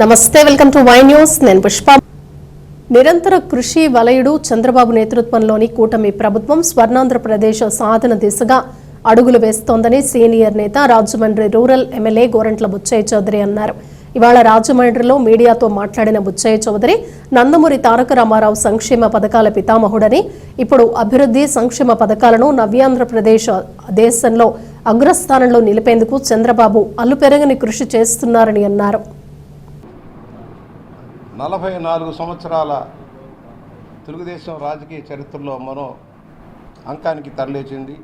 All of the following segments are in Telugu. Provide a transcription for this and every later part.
నమస్తే వెల్కమ్ టు వై న్యూస్. నేను పుష్ప. నిరంతర కృషి వలయుడు చంద్రబాబు నేతృత్వంలోని కూటమి ప్రభుత్వం స్వర్ణాంధ్రప్రదేశ్ సాధన దిశగా అడుగులు వేస్తోందని సీనియర్ నేత రాజమండ్రి రూరల్ ఎమ్మెల్యే గోరంట్ల బుచ్చయ్య చౌదరి అన్నారు. ఇవాళ రాజమండ్రిలో మీడియాతో మాట్లాడిన బుచ్చయ్య చౌదరి నందమూరి తారక రామారావు సంక్షేమ పథకాల పితామహుడని ఇప్పుడు అభివృద్ధి సంక్షేమ పథకాలను నవ్యాంధ్రప్రదేశ్ దేశంలో అగ్రస్థానంలో నిలిపేందుకు చంద్రబాబు అల్లుపెరగని కృషి చేస్తున్నారని అన్నారు. నలభై నాలుగు సంవత్సరాల తెలుగుదేశం రాజకీయ చరిత్రలో మరో అంకానికి తరలేచింది.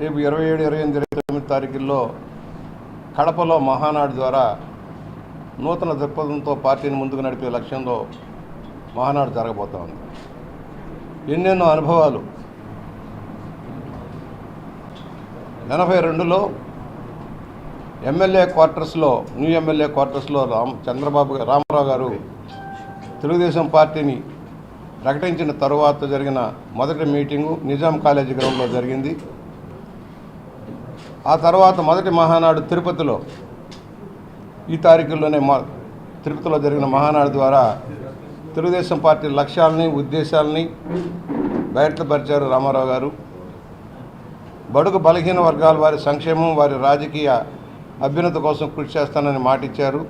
రేపు ఇరవై ఏడు ఇరవై ఎనిమిది ఇరవై తొమ్మిది తారీఖుల్లో కడపలో మహానాడు ద్వారా నూతన దృక్పథంతో పార్టీని ముందుకు నడిపే లక్ష్యంలో మహానాడు జరగబోతా ఉంది. ఎన్నెన్నో అనుభవాలు. ఎనభై రెండులో ఎమ్మెల్యే క్వార్టర్స్లో న్యూ ఎమ్మెల్యే క్వార్టర్స్లో రామ్ చంద్రబాబు రామారావు గారు తెలుగుదేశం పార్టీని ప్రకటించిన తరువాత జరిగిన మొదటి మీటింగు నిజాం కాలేజీ గ్రౌండ్లో జరిగింది. ఆ తర్వాత మొదటి మహానాడు తిరుపతిలో ఈ తారీఖుల్లోనే మా తిరుపతిలో జరిగిన మహానాడు ద్వారా తెలుగుదేశం పార్టీ లక్ష్యాలని ఉద్దేశాలని బయటపరిచారు రామారావు గారు. బడుగు బలహీన వర్గాల వారి సంక్షేమం వారి రాజకీయ అభ్యున్నత కోసం కృషి చేస్తానని మాటిచ్చారు.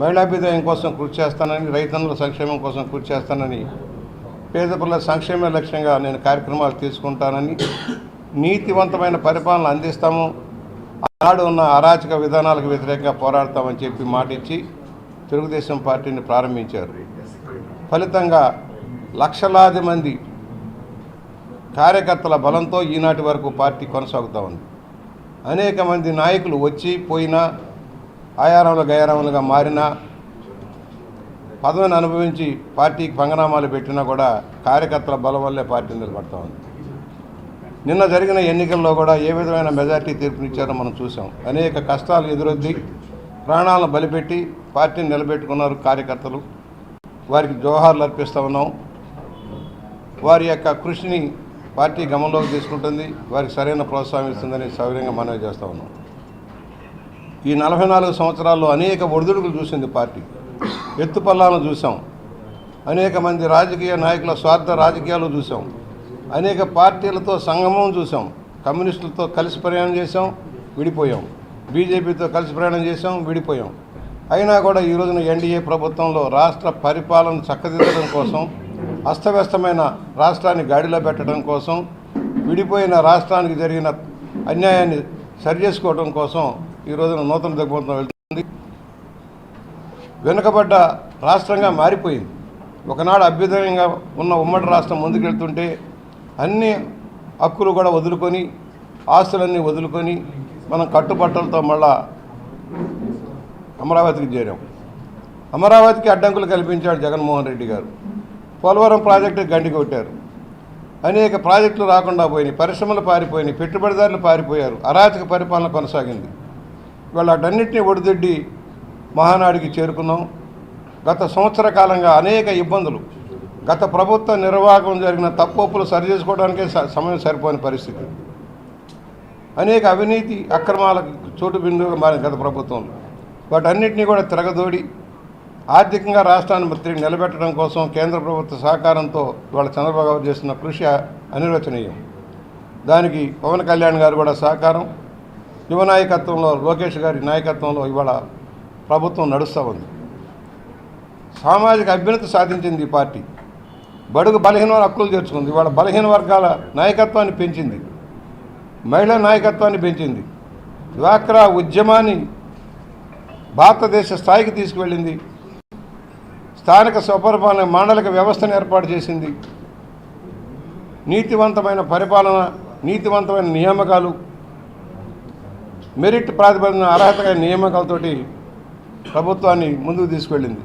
మహిళాభ్యుదయం కోసం కృషి చేస్తానని రైతన్నుల సంక్షేమం కోసం కృషి చేస్తానని పేద పిల్లల సంక్షేమ లక్ష్యంగా నేను కార్యక్రమాలు తీసుకుంటానని నీతివంతమైన పరిపాలన అందిస్తాము. ఆనాడు ఉన్న అరాచక విధానాలకు వ్యతిరేకంగా పోరాడతామని చెప్పి మాటిచ్చి తెలుగుదేశం పార్టీని ప్రారంభించారు. ఫలితంగా లక్షలాది మంది కార్యకర్తల బలంతో ఈనాటి వరకు పార్టీ కొనసాగుతూ ఉంది. అనేక మంది నాయకులు వచ్చి పోయినా ఆయారంలో గయారాములుగా మారినా పదవిని అనుభవించి పార్టీకి పంగనామాలు పెట్టినా కూడా కార్యకర్తల బలం వల్లే పార్టీ నిలబడతా ఉంది. నిన్న జరిగిన ఎన్నికల్లో కూడా ఏ విధమైన మెజార్టీ తీర్పునిచ్చారో మనం చూసాం అనేక కష్టాలు ఎదురొద్ది ప్రాణాలను బలిపెట్టి పార్టీని నిలబెట్టుకున్నారు కార్యకర్తలు. వారికి జోహార్లు అర్పిస్తూ ఉన్నాం. వారి యొక్క కృషిని పార్టీ గమనంలోకి తీసుకుంటుంది వారికి సరైన ప్రోత్సాహం ఇస్తుందని సౌకర్యంగా మనవి చేస్తూ ఉన్నాం. ఈ నలభై నాలుగు సంవత్సరాల్లో అనేక ఒడిదుడుకులు చూసింది పార్టీ. ఎత్తుపల్లాలను చూసాం. అనేక మంది రాజకీయ నాయకుల స్వార్థ రాజకీయాలు చూసాం. అనేక పార్టీలతో సంగమం చూసాం. కమ్యూనిస్టులతో కలిసి ప్రయాణం చేసాం విడిపోయాం. బీజేపీతో కలిసి ప్రయాణం చేసాం విడిపోయాం. అయినా కూడా ఈ రోజున ఎన్డీఏ ప్రభుత్వంలో రాష్ట్ర పరిపాలన చక్కదిద్దడం కోసం అస్తవ్యస్తమైన రాష్ట్రాన్ని గాడిలో పెట్టడం కోసం విడిపోయిన రాష్ట్రానికి జరిగిన అన్యాయాన్ని సరిచేసుకోవడం కోసం ఈ రోజున నూతన దిగ్బంధం వెళ్తుంది. వెనుకబడ్డ రాష్ట్రంగా మారిపోయింది. ఒకనాడు అభ్యుదయంగా ఉన్న ఉమ్మడి రాష్ట్రం ముందుకెళ్తుంటే అన్ని హక్కులు కూడా వదులుకొని ఆస్తులన్నీ వదులుకొని మనం కట్టుబట్టలతో మళ్ళా అమరావతికి చేరాం. అమరావతికి అడ్డంకులు కల్పించాడు జగన్మోహన్ రెడ్డి గారు. పోలవరం ప్రాజెక్టు గండి కొట్టారు. అనేక ప్రాజెక్టులు రాకుండా పోయినాయి. పరిశ్రమలు పారిపోయినాయి. పెట్టుబడిదారులు పారిపోయారు. అరాచక పరిపాలన కొనసాగింది. ఇవాళ వాటన్నిటిని ఒడిదొడ్డి మహానాడికి చేరుకున్నాం. గత సంవత్సర కాలంగా అనేక ఇబ్బందులు. గత ప్రభుత్వ నిర్వాహకం జరిగిన తప్పులు సరిచేసుకోవడానికే స- సమయం సరిపోని పరిస్థితి. అనేక అవినీతి అక్రమాలకు చోటు బిందువుగా మారింది గత ప్రభుత్వంలో. వాటన్నిటినీ కూడా తిరగదోడి ఆర్థికంగా రాష్ట్రాన్ని తిరిగి నిలబెట్టడం కోసం కేంద్ర ప్రభుత్వ సహకారంతో ఇవాళ చంద్రబాబు గారు చేస్తున్న కృషి అనిర్వచనీయం. దానికి పవన్ కళ్యాణ్ గారు కూడా సహకారం. యువ నాయకత్వంలో లోకేష్ గారి నాయకత్వంలో ఇవాళ ప్రభుత్వం నడుస్తూ ఉంది. సామాజిక అభ్యున్నతి సాధించింది ఈ పార్టీ. బడుగు బలహీన హక్కులు చేర్చుకుంది ఇవాళ బలహీన వర్గాల నాయకత్వాన్ని పెంచింది. మహిళా నాయకత్వాన్ని పెంచింది. డ్వాక్రా ఉద్యమాన్ని భారతదేశ స్థాయికి తీసుకువెళ్ళింది. స్థానిక స్వపరిపాలన మాండలిక వ్యవస్థను ఏర్పాటు చేసింది. నీతివంతమైన పరిపాలన నీతివంతమైన నియామకాలు మెరిట్ ప్రాతిపదికన అర్హత నియామకాలతోటి ప్రభుత్వాన్ని ముందుకు తీసుకెళ్ళింది.